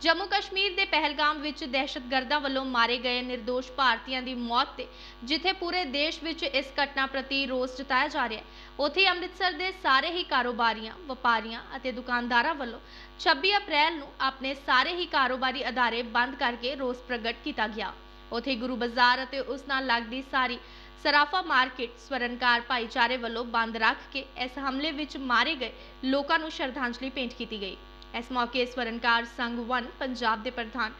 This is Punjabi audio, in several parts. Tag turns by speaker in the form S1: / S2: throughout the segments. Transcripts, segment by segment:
S1: ਜੰਮੂ ਕਸ਼ਮੀਰ ਦੇ ਪਹਿਲਗਾਮ ਵਿੱਚ ਦਹਿਸ਼ਤਗਰਦਾਂ ਵੱਲੋਂ ਮਾਰੇ ਗਏ નિર્ਦੋਸ਼ ਭਾਰਤੀਆਂ ਦੀ ਮੌਤ ਤੇ, ਜਿੱਥੇ ਪੂਰੇ ਦੇਸ਼ ਵਿੱਚ ਇਸ ਘਟਨਾ ਪ੍ਰਤੀ ਰੋਸ ਜਤਾਇਆ ਜਾ ਰਿਹਾ ਹੈ। ਉੱਥੇ ਅੰਮ੍ਰਿਤਸਰ ਦੇ ਸਾਰੇ ਹੀ ਕਾਰੋਬਾਰੀਆਂ, ਵਪਾਰੀਆਂ ਅਤੇ ਦੁਕਾਨਦਾਰਾਂ ਵੱਲੋਂ 26 ਅਪ੍ਰੈਲ ਨੂੰ ਆਪਣੇ ਸਾਰੇ ਹੀ ਕਾਰੋਬਾਰੀ ਅਦਾਰੇ ਬੰਦ ਕਰਕੇ ਰੋਸ ਪ੍ਰਗਟ ਕੀਤਾ ਗਿਆ। ਉੱਥੇ ਹੀ ਗੁਰੂ ਬਾਜ਼ਾਰ ਅਤੇ ਉਸ ਨਾਲ ਲੱਗਦੀ ਸਾਰੀ ਸਰਾਫਾ ਮਾਰਕੀਟ, ਸਵਰਨਕਾਰ ਭਾਈਚਾਰੇ ਵੱਲੋਂ ਬੰਦ ਰੱਖ ਕੇ ਇਸ ਹਮਲੇ ਵਿੱਚ ਮਾਰੇ ਗਏ ਲੋਕਾਂ ਨੂੰ ਸ਼ਰਧਾਂਜਲੀ ਭੇਂਟ ਕੀਤੀ ਗਈ। ਇਸ ਮੌਕੇ ਸਵਰਨਕਾਰ ਸੰਘ ਵਨ ਪੰਜਾਬ ਦੇ ਪ੍ਰਧਾਨ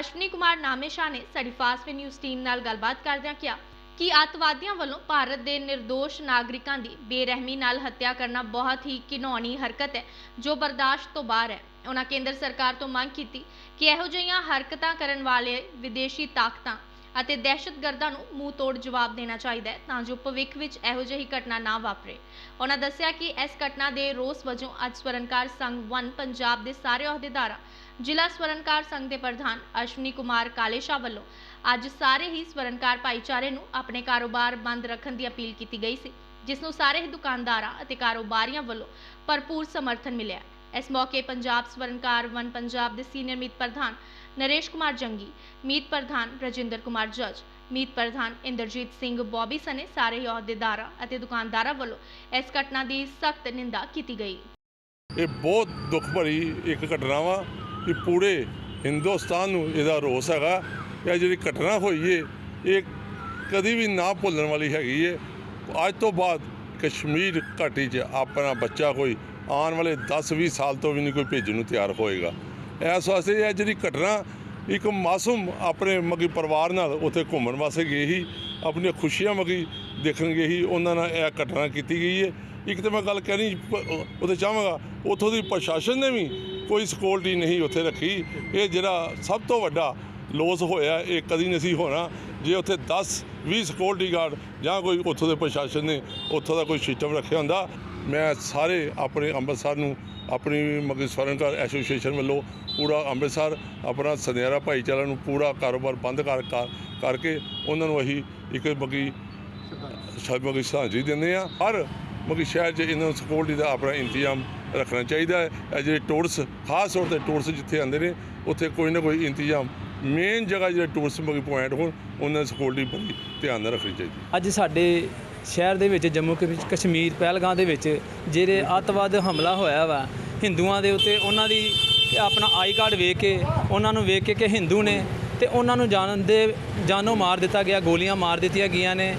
S1: ਅਸ਼ਵਨੀ ਕੁਮਾਰ ਨਾਮੇਸ਼ਾ ਨੇ ਸਾਡੀ ਫਾਸਟ ਨਿਊਜ਼ ਟੀਮ ਨਾਲ ਗੱਲਬਾਤ ਕਰਦਿਆਂ ਕਿਹਾ ਕਿ ਅੱਤਵਾਦੀਆਂ ਵੱਲੋਂ ਭਾਰਤ ਦੇ નિર્ਦੋਸ਼ ਨਾਗਰਿਕਾਂ ਦੀ ਬੇਰਹਿਮੀ ਨਾਲ ਹੱਤਿਆ ਕਰਨਾ ਬਹੁਤ ਹੀ ਘਿਨੌਣੀ ਹਰਕਤ ਹੈ, ਜੋ ਬਰਦਾਸ਼ਤ ਤੋਂ ਬਾਹਰ ਹੈ। ਉਹਨਾਂ ਕੇਂਦਰ ਸਰਕਾਰ ਤੋਂ ਮੰਗ ਕੀਤੀ ਕਿ ਇਹੋ ਜਿਹੀਆਂ ਹਰਕਤਾਂ ਕਰਨ ਵਾਲੇ ਵਿਦੇਸ਼ੀ ਤਾਕਤਾਂ ਅਤੇ ਦਹਿਸ਼ਤਗਰਦਾਂ ਨੂੰ ਮੂੰਹ ਤੋੜ ਜਵਾਬ ਦੇਣਾ ਚਾਹੀਦਾ ਹੈ ਤਾਂ ਜੋ ਭਵਿੱਖ ਵਿੱਚ ਇਹੋ ਜਿਹੀ ਘਟਨਾ ਨਾ ਵਾਪਰੇ। ਉਹਨਾਂ ਦੱਸਿਆ ਕਿ ਇਸ ਘਟਨਾ ਦੇ ਰੋਸ ਵਜੋਂ ਅੱਜ ਸਵਰਨਕਾਰ ਸੰਘ 1 ਪੰਜਾਬ ਦੇ ਸਾਰੇ ਅਹੁਦੇਦਾਰਾਂ, ਜ਼ਿਲ੍ਹਾ ਸਵਰਨਕਾਰ ਸੰਘ ਦੇ ਪ੍ਰਧਾਨ ਅਸ਼ਵਨੀ ਕੁਮਾਰ ਕਾਲੇਸ਼ਾ ਵੱਲੋਂ ਅੱਜ ਸਾਰੇ ਹੀ ਸਵਰਨਕਾਰ ਭਾਈਚਾਰੇ ਨੂੰ ਆਪਣੇ ਕਾਰੋਬਾਰ ਬੰਦ ਰੱਖਣ ਦੀ ਅਪੀਲ ਕੀਤੀ ਗਈ ਸੀ, ਜਿਸ ਨੂੰ ਸਾਰੇ ਹੀ ਦੁਕਾਨਦਾਰਾਂ ਅਤੇ ਕਾਰੋਬਾਰੀਆਂ ਵੱਲੋਂ ਭਰਪੂਰ ਸਮਰਥਨ ਮਿਲਿਆ ਇਸ ਮੌਕੇ ਪੰਜਾਬ ਸਵਰਨਕਾਰ ਵਨ ਪੰਜਾਬ ਦੇ ਸੀਨੀਅਰ ਮੀਤ ਪ੍ਰਧਾਨ ਨਰੇਸ਼ ਕੁਮਾਰ ਜੰਗੀ ਮੀਤ ਪ੍ਰਧਾਨ ਰਜਿੰਦਰ ਕੁਮਾਰ ਜੱਜ ਮੀਤ ਪ੍ਰਧਾਨ ਇੰਦਰਜੀਤ ਸਿੰਘ ਬੌਬੀ ਸਨੇ ਸਾਰੇ ਅਹੁਦੇਦਾਰਾਂ ਅਤੇ ਦੁਕਾਨਦਾਰਾਂ ਵੱਲੋਂ ਇਸ ਘਟਨਾ ਦੀ ਸਖਤ ਨਿੰਦਾ ਕੀਤੀ ਗਈ
S2: ਇਹ ਬਹੁਤ ਦੁੱਖ ਭਰੀ ਇੱਕ ਘਟਨਾ ਵਾ ਕਿ ਪੂਰੇ ਹਿੰਦੁਸਤਾਨ ਨੂੰ ਇਹਦਾ ਰੋਸ ਹੈਗਾ ਇਹ ਜਿਹੜੀ ਘਟਨਾ ਹੋਈ ਏ ਇਹ ਕਦੀ ਵੀ ਨਾ ਭੁੱਲਣ ਵਾਲੀ ਹੈਗੀ ਏ ਅੱਜ ਤੋਂ ਬਾਅਦ ਕਸ਼ਮੀਰ ਘਾਟੀ 'ਚ ਆਪਣਾ ਬੱਚਾ ਕੋਈ ਆਉਣ ਵਾਲੇ 10-20 ਸਾਲ ਤੋਂ ਵੀ ਨਹੀਂ ਕੋਈ ਭੇਜਣ ਨੂੰ ਤਿਆਰ ਹੋਏਗਾ ਇਸ ਵਾਸਤੇ ਇਹ ਜਿਹੜੀ ਘਟਨਾ ਇੱਕ ਮਾਸੂਮ ਆਪਣੇ ਮਗੀ ਪਰਿਵਾਰ ਨਾਲ ਉੱਥੇ ਘੁੰਮਣ ਵਾਸਤੇ ਗਏ ਸੀ, ਆਪਣੀਆਂ ਖੁਸ਼ੀਆਂ ਮਗੀ ਦੇਖਣ ਗਏ ਸੀ, ਉਹਨਾਂ ਨਾਲ ਇਹ ਘਟਨਾ ਕੀਤੀ ਗਈ ਹੈ। ਇੱਕ ਤਾਂ ਮੈਂ ਗੱਲ ਕਹਿਣੀ ਪ- ਉਹਦੇ ਚਾਹਾਂਗਾ, ਉੱਥੋਂ ਦੀ ਪ੍ਰਸ਼ਾਸਨ ਨੇ ਵੀ ਕੋਈ ਸਿਕਿਉਰਿਟੀ ਨਹੀਂ ਉੱਥੇ ਰੱਖੀ। ਇਹ ਜਿਹੜਾ ਸਭ ਤੋਂ ਵੱਡਾ ਲੋਸ ਹੋਇਆ, ਇਹ ਕਦੀ ਨਹੀਂ ਸੀ ਹੋਣਾ। ਜੇ ਉੱਥੇ 10 20 ਸਿਕਿਉਰਿਟੀ ਗਾਰਡ ਜਾਂ ਕੋਈ ਉੱਥੋਂ ਦੇ ਪ੍ਰਸ਼ਾਸਨ ਨੇ ਉੱਥੋਂ ਦਾ ਕੋਈ ਸਿਸਟਮ ਰੱਖਿਆ ਹੁੰਦਾ ਮੈਂ ਸਾਰੇ ਆਪਣੇ ਅੰਮ੍ਰਿਤਸਰ ਨੂੰ, ਆਪਣੀ ਮਗੀ ਸਵਰਨਕਾਰ ਐਸੋਸੀਏਸ਼ਨ ਵੱਲੋਂ ਪੂਰਾ ਅੰਮ੍ਰਿਤਸਰ, ਆਪਣਾ ਸੁਨਿਆਰਾ ਭਾਈਚਾਰਾ ਨੂੰ ਪੂਰਾ ਕਾਰੋਬਾਰ ਬੰਦ ਕਰ, ਕਰ- ਕਰਕੇ ਉਹਨਾਂ ਨੂੰ ਅਸੀਂ ਇੱਕ ਮਗੀ ਸ਼ਾਇਦ ਮਗੀ ਸਾਂਝੀ ਦਿੰਦੇ ਆ ਹਰ ਮਗੀ ਸ਼ਹਿਰ 'ਚ ਇਹਨਾਂ ਨੂੰ ਸਿਕਿਉਰਿਟੀ ਦਾ ਆਪਣਾ ਇੰਤਜ਼ਾਮ ਰੱਖਣਾ ਚਾਹੀਦਾ ਹੈ। ਜਿਹੜੇ ਟੂਰਿਸਟ ਖਾਸ ਤੌਰ ਤੇ ਟੂਰਿਸਟ ਜਿੱਥੇ ਆਉਂਦੇ ਨੇ, ਉੱਥੇ ਕੋਈ ਨਾ ਕੋਈ ਇੰਤਜ਼ਾਮ ਮੇਨ ਜਗ੍ਹਾ ਜਿਹੜੇ ਟੂਰਿਸਟ ਮਗੀ ਪੁਆਇੰਟ ਹੋਣ, ਉਹਨਾਂ ਦੀ ਸਿਕਿਉਰਿਟੀ ਬੜੀ ਧਿਆਨ ਨਾਲ ਰੱਖਣੀ ਚਾਹੀਦੀ
S3: ਅੱਜ ਸਾਡੇ ਸ਼ਹਿਰ ਦੇ ਵਿੱਚ, ਜੰਮੂ ਕਸ਼ਮੀਰ, ਪਹਿਲਗਾਮ ਦੇ ਵਿੱਚ ਜਿਹੜੇ ਅੱਤਵਾਦ ਹਮਲਾ ਹੋਇਆ ਵਾ, ਹਿੰਦੂਆਂ ਦੇ ਉੱਤੇ ਉਹਨਾਂ ਦੀ ਆਪਣਾ ਆਈ ਕਾਰਡ ਵੇਖ ਕੇ, ਉਹਨਾਂ ਨੂੰ ਵੇਖ ਕੇ ਕਿ ਹਿੰਦੂ ਨੇ ਤੇ ਉਹਨਾਂ ਨੂੰ ਜਾਣ ਦੇ, ਜਾਨੋਂ ਮਾਰ ਦਿੱਤਾ ਗਿਆ, ਗੋਲੀਆਂ ਮਾਰ ਦਿੱਤੀਆਂ ਗਈਆਂ ਨੇ।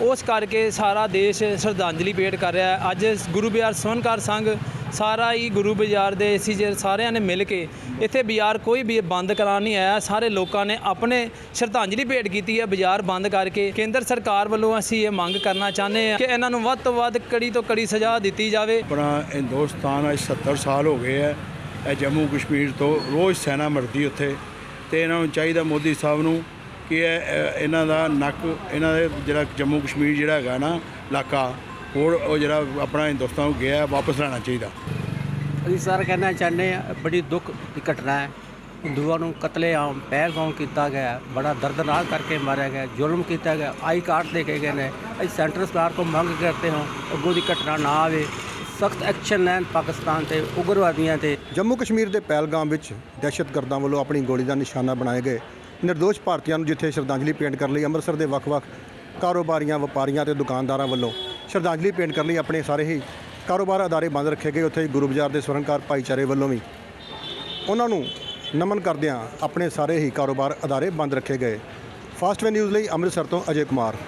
S3: ਉਸ ਕਰਕੇ ਸਾਰਾ ਦੇਸ਼ ਸ਼ਰਧਾਂਜਲੀ ਭੇਟ ਕਰ ਰਿਹਾ ਅੱਜ ਗੁਰੂ ਬਿਹਾਰ ਸਵਨਕਾਰ ਸੰਘ ਸਾਰਾ ਹੀ ਗੁਰੂ ਬਾਜ਼ਾਰ ਦੇ ਅਸੀਂ ਜੇ ਸਾਰਿਆਂ ਨੇ ਮਿਲ ਕੇ ਇੱਥੇ ਬਾਜ਼ਾਰ ਕੋਈ ਵੀ ਬੰਦ ਕਰਾਉਣ ਨਹੀਂ ਆਇਆ। ਸਾਰੇ ਲੋਕਾਂ ਨੇ ਆਪਣੇ ਸ਼ਰਧਾਂਜਲੀ ਭੇਟ ਕੀਤੀ ਹੈ ਬਾਜ਼ਾਰ ਬੰਦ ਕਰਕੇ। ਕੇਂਦਰ ਸਰਕਾਰ ਵੱਲੋਂ ਅਸੀਂ ਇਹ ਮੰਗ ਕਰਨਾ ਚਾਹੁੰਦੇ ਹਾਂ ਕਿ ਇਹਨਾਂ ਨੂੰ ਵੱਧ ਤੋਂ ਵੱਧ ਕੜੀ ਤੋਂ ਕੜੀ ਸਜ਼ਾ ਦਿੱਤੀ ਜਾਵੇ।
S4: ਆਪਣਾ ਹਿੰਦੁਸਤਾਨ ਅੱਜ 70 ਸਾਲ ਹੋ ਗਏ ਹੈ। ਇਹ ਜੰਮੂ ਕਸ਼ਮੀਰ ਤੋਂ ਰੋਜ਼ ਸੈਨਾ ਮਰਦੀ ਉੱਥੇ ਤੇ ਇਹਨਾਂ ਨੂੰ ਚਾਹੀਦਾ ਮੋਦੀ ਸਾਹਿਬ ਨੂੰ ਕਿ ਇਹਨਾਂ ਦਾ ਨੱਕ, ਇਹਨਾਂ ਦੇ ਜਿਹੜਾ ਜੰਮੂ ਕਸ਼ਮੀਰ ਜਿਹੜਾ ਹੈਗਾ ਨਾ ਇਲਾਕਾ ਹੋਰ ਉਹ ਜਿਹੜਾ ਆਪਣਾ ਹਿੰਦੁਸਤਾਨ ਨੂੰ ਗਿਆ ਹੈ, ਵਾਪਸ ਲੈਣਾ ਚਾਹੀਦਾ।
S5: ਅਸੀਂ ਸਰ ਕਹਿਣਾ ਚਾਹੁੰਦੇ ਹਾਂ ਬੜੀ ਦੁੱਖ ਦੀ ਘਟਨਾ ਹੈ। ਹਿੰਦੂਆਂ ਨੂੰ ਕਤਲੇਆਮ ਪਹਿਲਗਾਮ ਕੀਤਾ ਗਿਆ ਹੈ। ਬੜਾ ਦਰਦਨਾਕ ਕਰਕੇ ਮਾਰਿਆ ਗਿਆ ਜ਼ੁਲਮ ਕੀਤਾ ਗਿਆ ਆਈ ਕਾਰਡ ਦੇ ਕੇ ਗਏ ਨੇ। ਅਸੀਂ ਸੈਂਟਰ ਸਰਕਾਰ ਤੋਂ ਮੰਗ ਕਰਦੇ ਹਾਂ ਅੱਗੋਂ ਦੀ ਘਟਨਾ ਨਾ ਆਵੇ। ਸਖਤ ਐਕਸ਼ਨ ਲੈਣ ਪਾਕਿਸਤਾਨ ਤੇ ਉਗਰਵਾਦੀਆਂ ਤੇ।
S6: ਜੰਮੂ ਕਸ਼ਮੀਰ ਦੇ ਪਹਿਲਗਾਮ ਵਿੱਚ ਦਹਿਸ਼ਤਗਰਦਾਂ ਵੱਲੋਂ ਆਪਣੀ ਗੋਲੀ ਦਾ ਨਿਸ਼ਾਨਾ ਬਣਾਏ ਗਏ। ਨਿਰਦੋਸ਼ ਭਾਰਤੀਆਂ ਨੂੰ ਜਿੱਥੇ ਸ਼ਰਧਾਂਜਲੀ ਭੇਂਟ ਕਰਨ ਲਈ ਅੰਮ੍ਰਿਤਸਰ ਦੇ ਵੱਖ-ਵੱਖ ਕਾਰੋਬਾਰੀਆਂ ਵਪਾਰੀਆਂ ਤੇ ਦੁਕਾਨਦਾਰਾਂ ਵੱਲੋਂ ਸ਼ਰਧਾਂਜਲੀ ਭੇਂਟ ਕਰਨ ਲਈ ਆਪਣੇ ਸਾਰੇ ਹੀ। ਕਾਰੋਬਾਰ ਅਦਾਰੇ ਬੰਦ ਰੱਖੇ ਗਏ। ਉੱਥੇ ਹੀ ਗੁਰੂ ਬਾਜ਼ਾਰ ਦੇ ਸਵਰਨਕਾਰ ਭਾਈਚਾਰੇ ਵੱਲੋਂ ਵੀ। ਉਹਨਾਂ ਨੂੰ ਨਮਨ ਕਰਦਿਆਂ ਆਪਣੇ ਸਾਰੇ ਹੀ ਕਾਰੋਬਾਰ ਅਦਾਰੇ ਬੰਦ ਰੱਖੇ ਗਏ। ਫਾਸਟ ਵੇ ਨਿਊਜ਼ ਲਈ ਅੰਮ੍ਰਿਤਸਰ ਤੋਂ ਅਜੇ ਕੁਮਾਰ।